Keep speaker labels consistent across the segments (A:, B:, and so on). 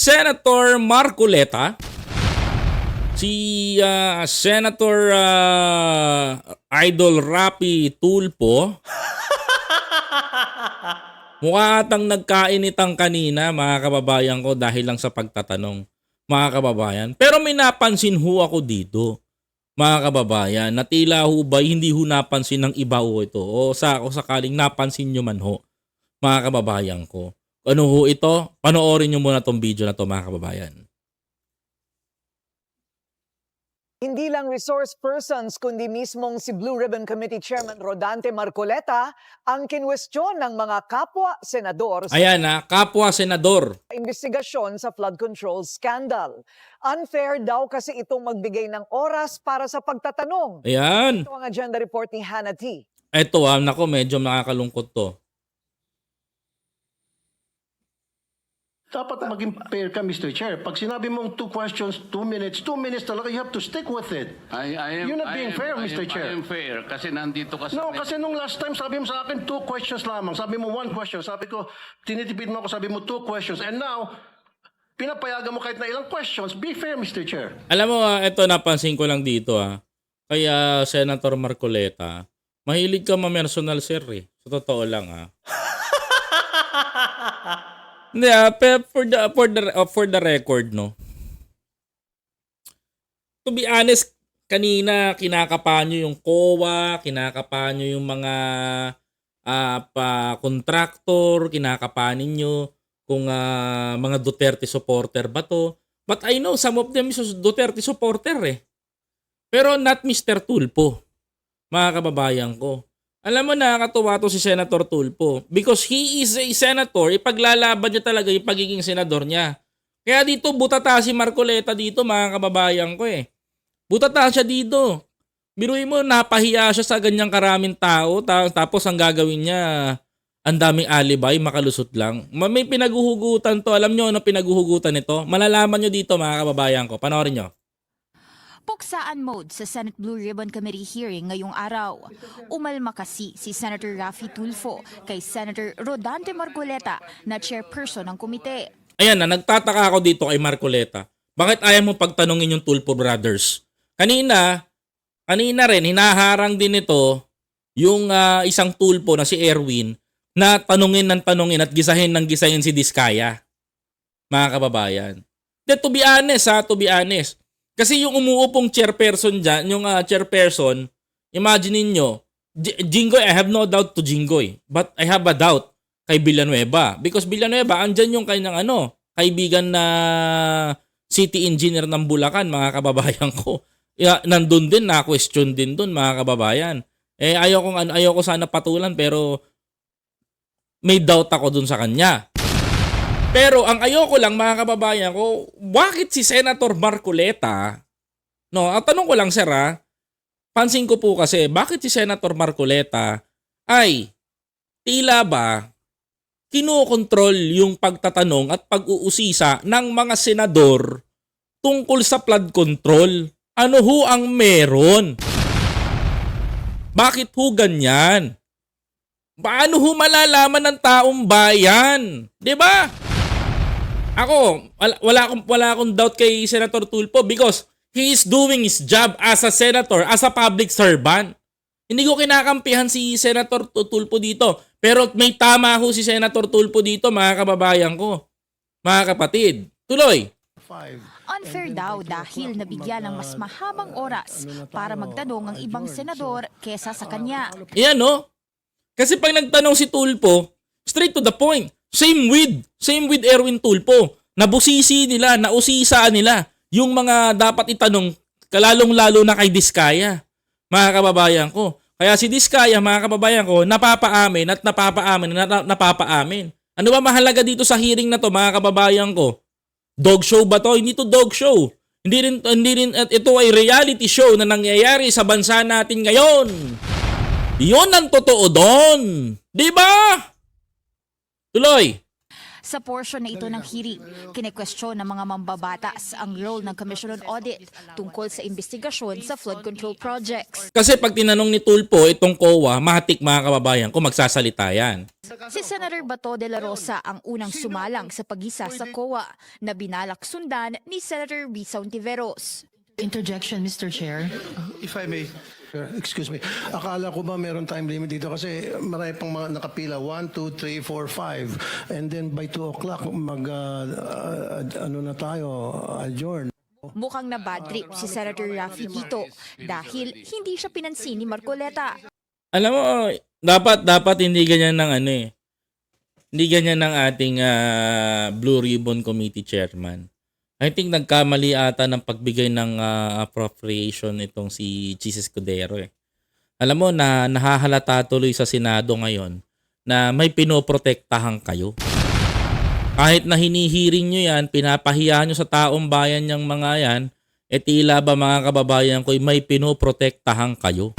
A: Senator Marcoleta, si ah, Senator ah, Idol Rapi Tulpo, mukha atang nagkainitang kanina mga kababayan ko dahil lang sa pagtatanong mga kababayan. Pero may napansin ho ako dito mga kababayan na tila ho ba hindi ho napansin ng iba ho ito o sa o sakaling napansin nyo man ho mga kababayan ko. Ano ho ito? Panoorin nyo muna tong video na to mga kababayan.
B: Hindi lang resource persons kundi mismong si Blue Ribbon Committee Chairman Rodante Marcoleta ang kinwestiyon ng mga kapwa senador sa
A: Ayan na, kapwa senador.
B: investigasyon sa flood control scandal. Unfair daw kasi itong magbigay ng oras para sa pagtatanong.
A: Ayan.
B: Ito ang agenda report ni Hannah T.
A: Ito ah, nako medyo nakakalungkot to.
C: Dapat maging fair ka, Mr. Chair. Pag sinabi mong two questions, two minutes, two minutes talaga, you have to stick with it.
D: I, I am,
C: You're not
D: I
C: being
D: am-
C: fair,
D: I
C: Mr.
D: am-
C: Chair.
D: I am fair kasi nandito ka sa...
C: No, kasi nung last time, sabi mo sa akin, two questions lamang. Sabi mo one question. Sabi ko, tinitipid mo ako, sabi mo two questions. And now, pinapayagan mo kahit na ilang questions. Be fair, Mr. Chair.
A: Alam mo, ah, ito napansin ko lang dito ah. Kaya Senator Marcoleta, mahilig ka ma-personal sir eh. Sa totoo lang ah. Hindi pe- for the, for the, uh, for the record no. To be honest, kanina kinakapa nyo yung COA, kinakapa nyo yung mga ah, pa contractor, kinakapa ninyo kung ah, mga Duterte supporter ba to. But I know some of them is Duterte supporter eh. Pero not Mr. Tulpo, mga kababayan ko. Alam mo nakakatuwa to si Senator Tulpo because he is a senator, ipaglalaban niya talaga yung pagiging senador niya. Kaya dito butata si Marcoleta dito mga kababayan ko eh. Butata siya dito. Biruin mo, napahiya siya sa ganyang karaming tao ta- tapos ang gagawin niya, ang daming alibay, makalusot lang. Ma- May pinaguhugutan to. Alam nyo ano pinaguhugutan nito? Malalaman nyo dito mga kababayan ko. Panoorin nyo.
E: Puksaan mode sa Senate Blue Ribbon Committee hearing ngayong araw. Umalma kasi si Senator Raffy Tulfo kay Senator Rodante Margoleta na chairperson ng komite.
A: Ayan na, nagtataka ako dito kay Marcoleta. Bakit ayaw mo pagtanungin yung Tulpo Brothers? Kanina, kanina rin, hinaharang din ito yung ah, isang tulpo na si Erwin na tanungin ng tanungin at gisahin ng gisahin si Diskaya. Mga kababayan. De, to be honest ha, to be honest. Kasi yung umuupong chairperson dyan, yung ah, chairperson, imagine ninyo, J- Jinggoy, I have no doubt to Jinggoy. But I have a doubt kay Villanueva. Because Villanueva, andyan yung kanyang ano, kaibigan na city engineer ng Bulacan, mga kababayan ko. Ya, nandun din, na-question din dun, mga kababayan. Eh, ayaw ano, ayaw ko sana patulan, pero may doubt ako dun sa kanya. Pero ang ayoko lang mga kababayan ko, bakit si Senator Marcoleta, no, ang tanong ko lang sir ha, pansin ko po kasi, bakit si Senator Marcoleta ay tila ba kinokontrol yung pagtatanong at pag-uusisa ng mga senador tungkol sa flood control. Ano ho ang meron? Bakit ho ganyan? Paano ho malalaman ng taong bayan? 'Di ba? Ako, wala, wala akong wala akong doubt kay Senator Tulfo because he is doing his job as a senator, as a public servant. Hindi ko kinakampihan si Senator Tu- Tulfo dito. Pero may tama ho si Senator Tulfo dito, mga kababayan ko. Mga kapatid. Tuloy.
C: Five.
E: Unfair daw dahil nabigyan ng mas mahabang oras para magtanong ang ibang senador kesa sa kanya.
A: Ayan no. Kasi pag nagtanong si Tulpo, straight to the point. Same with, same with Erwin Tulpo. Nabusisi nila, nausisaan nila yung mga dapat itanong kalalong-lalo na kay Diskaya. Mga kababayan ko. Kaya si Diskaya, mga kababayan ko, napapaamin at napapaamin at na- napapaamin. Ano ba mahalaga dito sa hearing na to, mga kababayan ko? Dog show ba to? Hindi to dog show. Hindi rin, hindi rin, at ito ay reality show na nangyayari sa bansa natin ngayon. Yun ang totoo doon. Di ba? Tuloy.
E: Sa portion na ito ng hearing, kinekwestiyon ng mga mambabatas ang role ng Commission on Audit tungkol sa investigasyon sa flood control projects.
A: Kasi pag tinanong ni Tulpo itong COA, matik mga kababayan ko magsasalita yan.
E: Si Senator Bato de la Rosa ang unang sumalang sa pagisa sa COA na binalak sundan ni Senator Risa Ontiveros.
F: Interjection, Mr. Chair.
C: If I may, excuse me. Akala ko ba meron time limit dito kasi marami pang mga nakapila. 1, 2, 3, 4, 5. And then by 2 o'clock, mag, uh, uh, ano na tayo, adjourn.
E: Mukhang na bad trip si Senator Rafi dito dahil hindi siya pinansin ni Marcoleta.
A: Alam mo, dapat dapat hindi ganyan ng ano eh. Hindi ganyan ng ating ah, Blue Ribbon Committee Chairman. I think nagkamali ata ng pagbigay ng ah, appropriation itong si Jesus Escudero eh. Alam mo na nahahalata tuloy sa Senado ngayon na may pinoprotektahan kayo. Kahit na hinihiring nyo yan, pinapahiya nyo sa taong bayan yung mga yan, e tila ba mga kababayan ko may pinoprotektahan kayo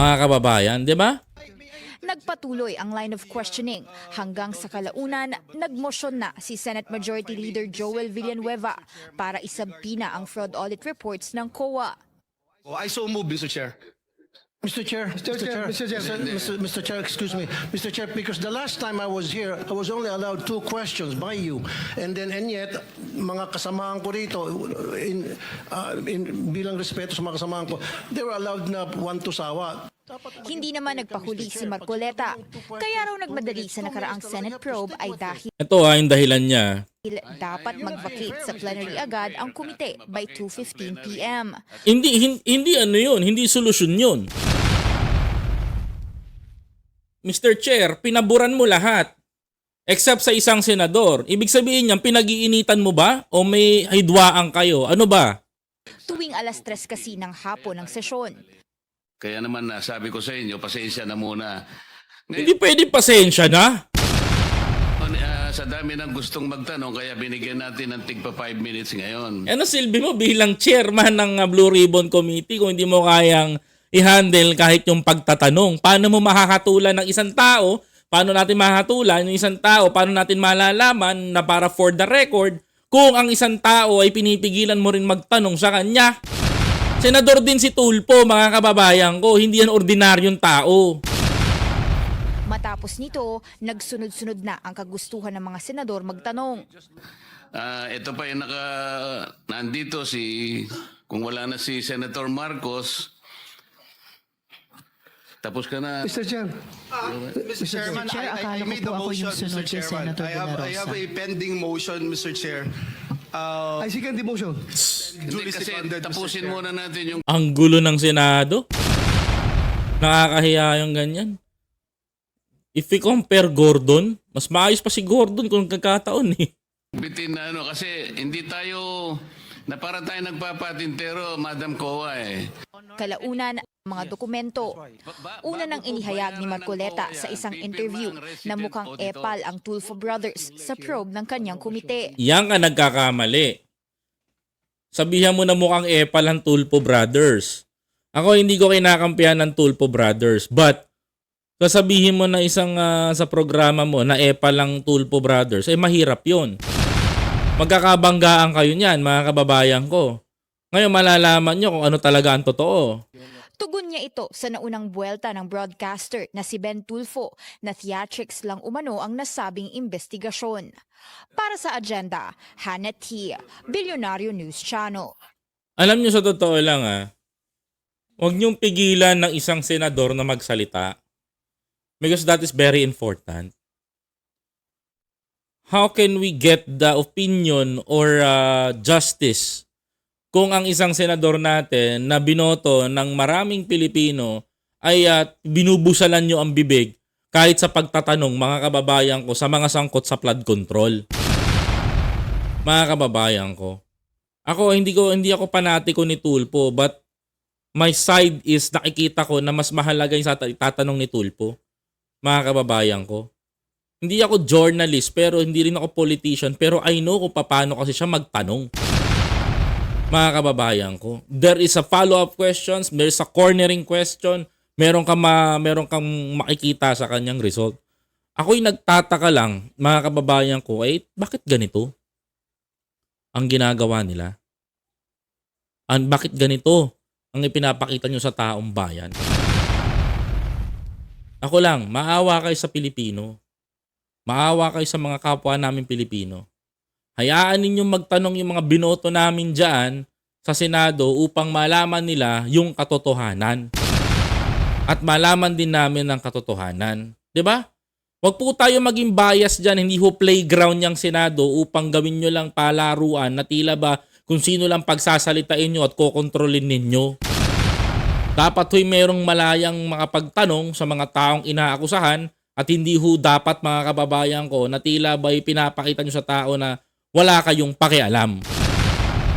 A: mga kababayan, di ba?
E: Nagpatuloy ang line of questioning hanggang sa kalaunan nagmosyon na si Senate Majority Leader Joel Villanueva para isabpina ang fraud audit reports ng COA.
G: Oh, I so move, Mr. Chair.
C: Mr. Chair, Mr. Chair, Mr. Chair, Mr. Mr. Chair, excuse me, Mr. Chair, because the last time I was here, I was only allowed two questions by you, and then and yet mga kasamahan ko rito, in, uh, in bilang respeto sa mga kasamahan ko, they were allowed na one to sawa.
E: Hindi naman nagpahuli si Marcoleta. Kaya raw nagmadali sa nakaraang Senate probe ay dahil
A: Ito ha, yung dahilan niya.
E: dapat mag-vacate sa plenary agad ang komite by 2.15 p.m.
A: Hindi, hin- hindi ano yun, hindi solusyon yun. Mr. Chair, pinaburan mo lahat. Except sa isang senador. Ibig sabihin niyan, pinag-iinitan mo ba? O may hidwaan kayo? Ano ba?
E: Tuwing alas 3 kasi ng hapon ng sesyon.
D: Kaya naman na sabi ko sa inyo, pasensya na muna.
A: Hindi pwede pasensya na.
D: Ngayon, ah, sa dami ng gustong magtanong, kaya binigyan natin ng tigpa 5 minutes ngayon.
A: Ano silbi mo bilang chairman ng uh, Blue Ribbon Committee kung hindi mo kayang i-handle kahit yung pagtatanong? Paano mo makakatulan ng isang tao? Paano natin makakatulan yung isang tao? Paano natin malalaman na para for the record kung ang isang tao ay pinipigilan mo rin magtanong sa kanya? Senador din si Tulpo, mga kababayan ko. Hindi yan ordinaryong tao.
E: Matapos nito, nagsunod-sunod na ang kagustuhan ng mga senador magtanong.
D: Ah, ito pa yung naka, nandito si, kung wala na si Senator Marcos, tapos ka na.
G: Mr. Chair. Mr. Chairman,
F: Chair,
G: I, I, I made the
F: ako yung
G: motion, Mr. Chairman.
F: Senator
G: I have, I have
F: Rosa.
G: a pending motion, Mr. Chair. Uh, I second the motion. Duly
D: kasi
G: seconded, Mr.
D: tapusin
G: Chair.
D: muna natin yung
A: Ang gulo ng Senado. Nakakahiya yung ganyan. If we compare Gordon, mas maayos pa si Gordon kung nagkakataon eh.
D: bitin na ano, kasi hindi tayo, na para tayo nagpapatintero, Madam Kowa eh.
E: Kalaunan, mga dokumento. Una nang inihayag ni Marcoleta sa isang interview na mukhang epal ang Tulfo Brothers sa probe ng kanyang komite.
A: Yan ka nagkakamali. Sabihan mo na mukhang epal ang Tulpo Brothers. Ako hindi ko kinakampihan ng Tulpo Brothers. But, sasabihin mo na isang ah, sa programa mo na epal ang Tulpo Brothers, eh mahirap yon. Magkakabanggaan kayo niyan, mga kababayan ko. Ngayon malalaman nyo kung ano talaga ang totoo.
E: Tugon niya ito sa naunang buwelta ng broadcaster na si Ben Tulfo na theatrics lang umano ang nasabing investigasyon. Para sa agenda, Hannah T. Billionario News Channel.
A: Alam nyo sa totoo lang ah, huwag niyong pigilan ng isang senador na magsalita. Because that is very important. How can we get the opinion or uh, justice kung ang isang senador natin na binoto ng maraming Pilipino ay uh, binubusalan nyo ang bibig kahit sa pagtatanong mga kababayan ko sa mga sangkot sa flood control. Mga kababayan ko. Ako hindi ko hindi ako panatiko ni Tulpo but my side is nakikita ko na mas mahalaga yung tatanong ni Tulpo. Mga kababayan ko. Hindi ako journalist pero hindi rin ako politician pero I know kung paano kasi siya magtanong. Mga kababayan ko. There is a follow-up questions, there is a cornering question, meron kang ma, meron kang makikita sa kanyang result. Ako'y nagtataka lang, mga kababayan ko, eh, bakit ganito? Ang ginagawa nila? An bakit ganito ang ipinapakita nyo sa taong bayan? Ako lang, maawa kayo sa Pilipino. Maawa kayo sa mga kapwa namin Pilipino. Hayaan ninyong magtanong yung mga binoto namin dyan sa Senado upang malaman nila yung katotohanan. At malaman din namin ang katotohanan. ba? Huwag po tayo maging bias dyan, hindi ho playground yung Senado upang gawin nyo lang palaruan na tila ba kung sino lang pagsasalitain nyo at kokontrolin ninyo. Dapat ho'y merong malayang makapagtanong sa mga taong inaakusahan at hindi ho dapat mga kababayan ko na tila ba'y pinapakita nyo sa tao na wala kayong pakialam.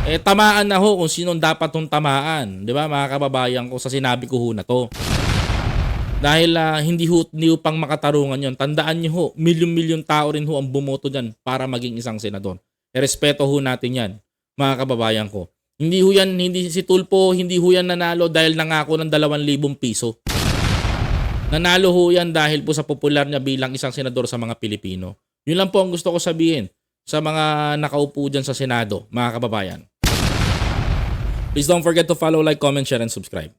A: Eh tamaan na ho kung sinong dapat hong tamaan, 'di ba mga kababayan ko sa sinabi ko ho na to. Dahil ah, hindi ho, hindi pang makatarungan yon. Tandaan niyo ho, milyon-milyon tao rin ho ang bumoto dyan para maging isang senador. E respeto ho natin yan, mga kababayan ko. Hindi ho yan, hindi si Tulpo, hindi ho yan nanalo dahil nangako ng 2,000 piso. Nanalo ho yan dahil po sa popular niya bilang isang senador sa mga Pilipino. Yun lang po ang gusto ko sabihin sa mga nakaupo dyan sa Senado, mga kababayan. Please don't forget to follow, like, comment, share, and subscribe.